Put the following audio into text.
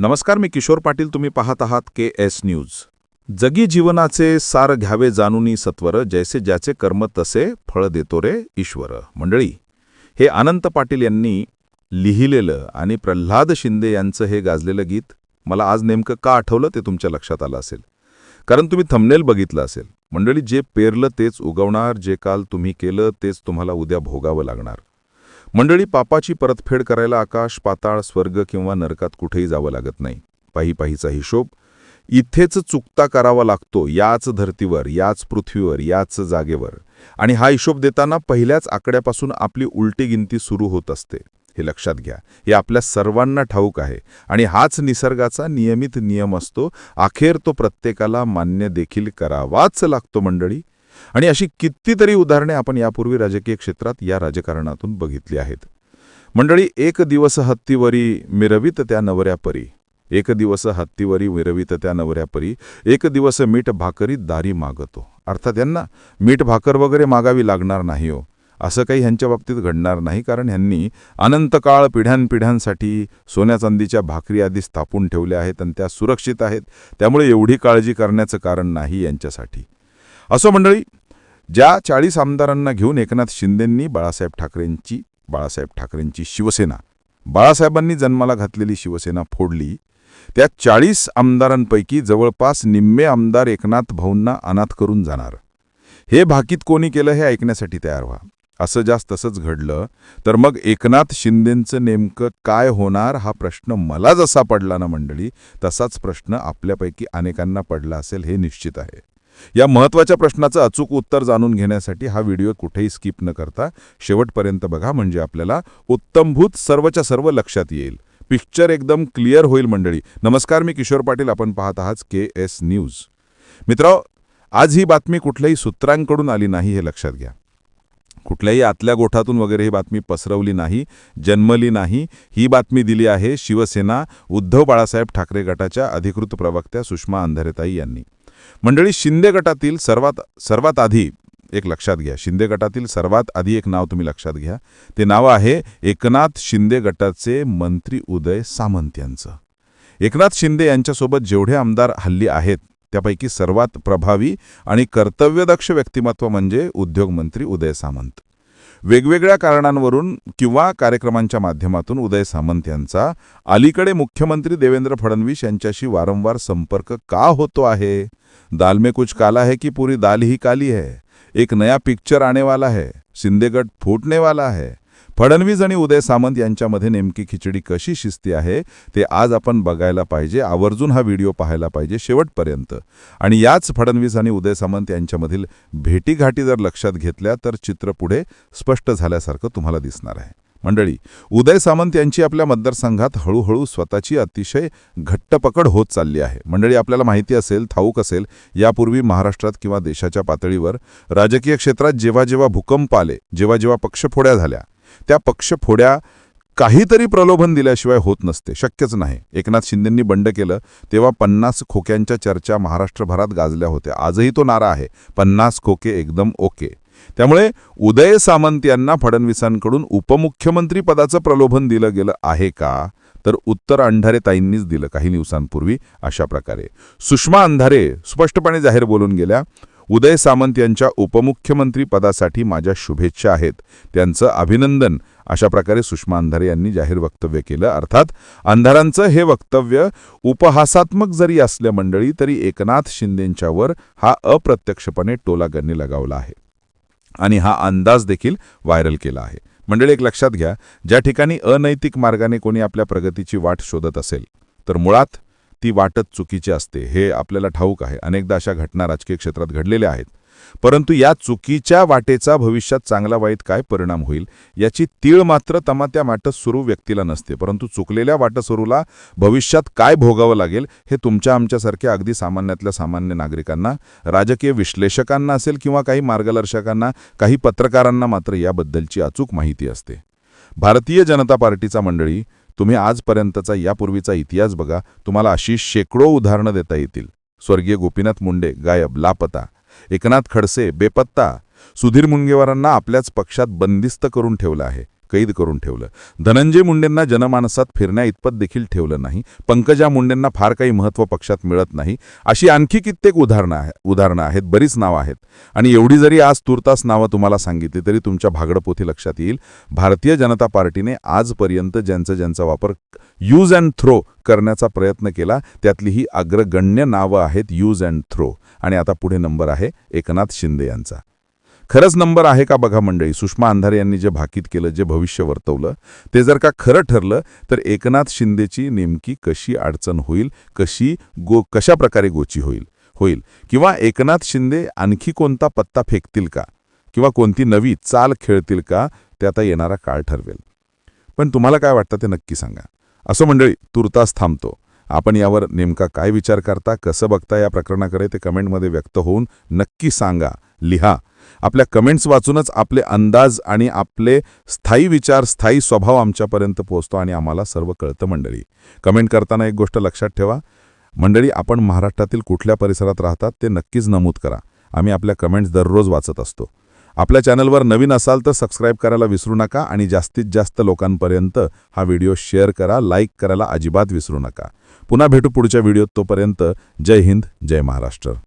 नमस्कार मी किशोर पाटील. तुम्ही पाहत आहात के एस न्यूज. जगी जीवनाचे सार घ्यावे जाणूनी सत्वर जैसे ज्याचे कर्म तसे फळ देतो रे ईश्वर. मंडळी हे अनंत पाटील यांनी लिहिलेलं आणि प्रल्हाद शिंदे यांचं हे गाजलेलं गीत मला आज नेमकं का आठवलं ते तुमच्या लक्षात आलं असेल. कारण तुम्ही थमनेल बघितलं असेल. मंडळी जे पेरलं तेच उगवणार जे काल तुम्ही केलं तेच तुम्हाला उद्या भोगावं लागणार. मंडळी पापाची परतफेड करायला आकाश पाताळ स्वर्ग किंवा नरकात कुठेही जावं लागत नाही. पायी पाहीचा हिशोब इथेच चुकता करावा लागतो याच धर्तीवर याच पृथ्वीवर याच जागेवर. आणि हा हिशोब देताना पहिल्याच आकड्यापासून आपली उलटी गिनती सुरू होत असते. हे लक्षात घ्या. हे आपल्या सर्वांना ठाऊक आहे. आणि हाच निसर्गाचा नियमित नियम असतो. अखेर तो प्रत्येकाला मान्य देखील करावाच लागतो मंडळी. आणि अशी कितीतरी उदाहरणे आपण यापूर्वी राजकीय क्षेत्रात या राजकारणातून बघितली आहेत. मंडळी एक दिवस हत्तीवरी मिरवित त्या नवऱ्या परी एक दिवस हत्तीवरी मिरवित त्या नवऱ्यापरी. एक दिवस मीठ भाकरी दारी मागतो. अर्थात यांना मीठ भाकर वगैरे मागावी लागणार नाही हो. असं काही ह्यांच्या बाबतीत घडणार नाही कारण ह्यांनी अनंतकाळ पिढ्यानपिढ्यांसाठी सोन्या चांदीच्या भाकरी आधी स्थापून ठेवल्या आहेत आणि त्या सुरक्षित आहेत. त्यामुळे एवढी काळजी करण्याचं कारण नाही यांच्यासाठी. असो मंडळी ज्या चाळीस आमदारांना घेऊन एकनाथ शिंदेंनी बाळासाहेब ठाकरेंची बाळासाहेब ठाकरेंची शिवसेना बाळासाहेबांनी जन्माला घातलेली शिवसेना फोडली त्या चाळीस आमदारांपैकी जवळपास निम्मे आमदार एकनाथ भाऊंना अनाथ करून जाणार. हे भाकीत कोणी केलं हे ऐकण्यासाठी तयार व्हा. असं जास्त तसंच घडलं तर मग एकनाथ शिंदेंचं नेमकं काय होणार हा प्रश्न मला जसा पडला ना मंडळी तसाच प्रश्न आपल्यापैकी अनेकांना पडला असेल हे निश्चित आहे. या महत्त्वाच्या प्रश्नाचं अचूक उत्तर जाणून घेण्यासाठी हा व्हिडिओ कुठेही स्किप न करता शेवटपर्यंत बघा म्हणजे आपल्याला उत्तमभूत सर्वच्या सर्व लक्षात येईल. पिक्चर एकदम क्लिअर होईल मंडळी. नमस्कार मी किशोर पाटील. आपण पाहत आहात के एस न्यूज. मित्र आज ही बातमी कुठल्याही सूत्रांकडून आली नाही हे लक्षात घ्या. कुठल्याही आतल्या गोठातून वगैरे ही बातमी पसरवली नाही जन्मली नाही. ही बातमी दिली आहे शिवसेना उद्धव बाळासाहेब ठाकरे गटाच्या अधिकृत प्रवक्त्या सुषमा अंधारेताई यांनी. मंडळी शिंदे गटातील सर्वात सर्वात आधी एक लक्षात घ्या. शिंदे गटातील सर्वात आधी एक नाव तुम्ही लक्षात घ्या. ते नाव आहे एकनाथ शिंदे गटाचे मंत्री उदय सामंत यांचं. एकनाथ शिंदे यांच्यासोबत जेवढे आमदार हल्ली आहेत त्यापैकी सर्वात प्रभावी आणि कर्तव्यदक्ष व्यक्तिमत्व म्हणजे उद्योगमंत्री उदय सामंत. वेगवेगळ्या कारणांवरून किंवा कार्यक्रमांच्या माध्यमातून उदय सामंत यांचा अलीकडे मुख्यमंत्री देवेंद्र फडणवीस यांच्याशी वारंवार संपर्क का होतो आहे? दाल में कुछ काला है की पूरी दाल ही काली है? एक नया पिक्चर आने वाला है. सिंदेगड फूटने वाला है. फडणवीस आणि उदय सामंत यांच्यामध्ये नेमकी खिचडी कशी शिस्ती आहे ते आज आपण बघायला पाहिजे. आवर्जून हा व्हिडिओ पाहायला पाहिजे शेवटपर्यंत. आणि याच फडणवीस आणि उदय सामंत यांच्यामधील भेटीघाटी जर लक्षात घेतल्या तर चित्र पुढे स्पष्ट झाल्यासारखं तुम्हाला दिसणार आहे. मंडळी उदय सामंत यांची आपल्या मतदारसंघात हळूहळू स्वतःची अतिशय घट्ट पकड होत चालली आहे. मंडळी आपल्याला माहिती असेल ठाऊक असेल यापूर्वी महाराष्ट्रात किंवा देशाच्या पातळीवर राजकीय क्षेत्रात जेव्हा जेव्हा भूकंप आले जेव्हा जेव्हा पक्षफोड्या झाल्या त्या पक्षफोड्या काहीतरी प्रलोभन दिल्याशिवाय होत नसते. शक्यच नाही. एकनाथ शिंदेंनी बंड केलं तेव्हा पन्नास खोक्यांच्या चर्चा महाराष्ट्रभरात गाजल्या होत्या. आजही तो नारा आहे. पन्नास खोके एकदम ओके. त्यामुळे उदय सामंत यांना फडणवीसांकडून उपमुख्यमंत्री पदाचं प्रलोभन दिलं गेलं आहे का? तर उत्तर अंधारे ताईंनीच दिलं काही दिवसांपूर्वी अशा प्रकारे. सुषमा अंधारे स्पष्टपणे जाहीर बोलून गेल्या उदय सामंत यांच्या उपमुख्यमंत्री पदासाठी माझ्या शुभेच्छा आहेत. त्यांचं अभिनंदन अशा प्रकारे सुषमा अंधारे यांनी जाहीर वक्तव्य केलं. अर्थात अंधारांचं हे वक्तव्य उपहासात्मक जरी असल्या मंडळी तरी एकनाथ शिंदेंच्यावर हा अप्रत्यक्षपणे टोलागन्नी लगावला आहे. आणि हा अंदाज देखील व्हायरल केला आहे. मंडळी एक लक्षात घ्या ज्या ठिकाणी अनैतिक मार्गाने कोणी आपल्या प्रगतीची वाट शोधत असेल तर मुळात ती वाटच चुकीची असते हे आपल्याला ठाऊक आहे. अनेकदा अशा घटना राजकीय क्षेत्रात घडलेल्या आहेत. परंतु या चुकीच्या वाटेचा भविष्यात चांगला वाईट काय परिणाम होईल याची तीळ मात्र तमात्या वाटत सुरू व्यक्तीला नसते. परंतु चुकलेल्या वाटसुरूला भविष्यात काय भोगावं लागेल हे तुमच्या आमच्यासारख्या अगदी सामान्यातल्या सामान्य नागरिकांना राजकीय विश्लेषकांना असेल किंवा काही मार्गदर्शकांना काही पत्रकारांना मात्र याबद्दलची अचूक माहिती असते. भारतीय जनता पार्टीचा मंडळी तुम्ही आजपर्यंतचा यापूर्वीचा इतिहास बघा. तुम्हाला अशी शेकडो उदाहरणं देता येतील. स्वर्गीय गोपीनाथ मुंडे गायब लापता. एकनाथ खडसे बेपत्ता. सुधीर मुनगेवारांना आपल्याच पक्षात बंदिस्त करून ठेवलं आहे. कैद करून ठेवलं. धनंजय मुंडेंना जनमानसात फिरण्या इतपत देखील ठेवलं नाही. पंकजा मुंडेंना फार काही महत्त्व पक्षात मिळत नाही. अशी आणखी कित्येक उदाहरणं आहे उदाहरणं आहेत बरीच नावं आहेत. आणि एवढी जरी आज तुर्तास नावं तुम्हाला सांगितली तरी तुमच्या भागडपोथी लक्षात येईल. भारतीय जनता पार्टीने आजपर्यंत ज्यांचा ज्यांचा वापर यूज अँड थ्रो करण्याचा प्रयत्न केला त्यातली ही अग्रगण्य नावं आहेत यूज अँड थ्रो आणि आता पुढे नंबर आहे एकनाथ शिंदे यांचा. खरंच नंबर आहे का बघा मंडळी? सुषमा अंधारे यांनी जे भाकीत केलं जे भविष्य वर्तवलं ते जर का खरं ठरलं तर एकनाथ शिंदेची नेमकी कशी अडचण होईल? कशी गो कशा प्रकारे गोची होईल? होईल. किंवा एकनाथ शिंदे आणखी कोणता पत्ता फेकतील का? किंवा कोणती नवी चाल खेळतील का? ते आता येणारा काळ ठरवेल. पण तुम्हाला काय वाटतं ते नक्की सांगा. असं मंडळी तुर्तास थांबतो. आपण यावर नेमका काय विचार करता कसं बघता या प्रकरणाकडे ते कमेंटमध्ये व्यक्त होऊन नक्की सांगा लिहा. आपल्या कमेंट्स वाचूनच आपले अंदाज आणि आपले स्थायी विचार स्थायी स्वभाव आमच्यापर्यंत पोहोचतो आणि आम्हाला सर्व कळतं मंडळी. कमेंट करताना एक गोष्ट लक्षात ठेवा. मंडळी आपण महाराष्ट्रातील कुठल्या परिसरात राहतात ते नक्कीच नमूद करा. आम्ही आपल्या कमेंट्स दररोज वाचत असतो. आपल्या चॅनलवर नवीन असाल तर सबस्क्राईब करायला विसरू नका आणि जास्तीत जास्त लोकांपर्यंत हा व्हिडिओ शेअर करा लाईक करायला अजिबात विसरू नका. पुन्हा भेटू पुढच्या व्हिडिओत तोपर्यंत जय हिंद जय महाराष्ट्र.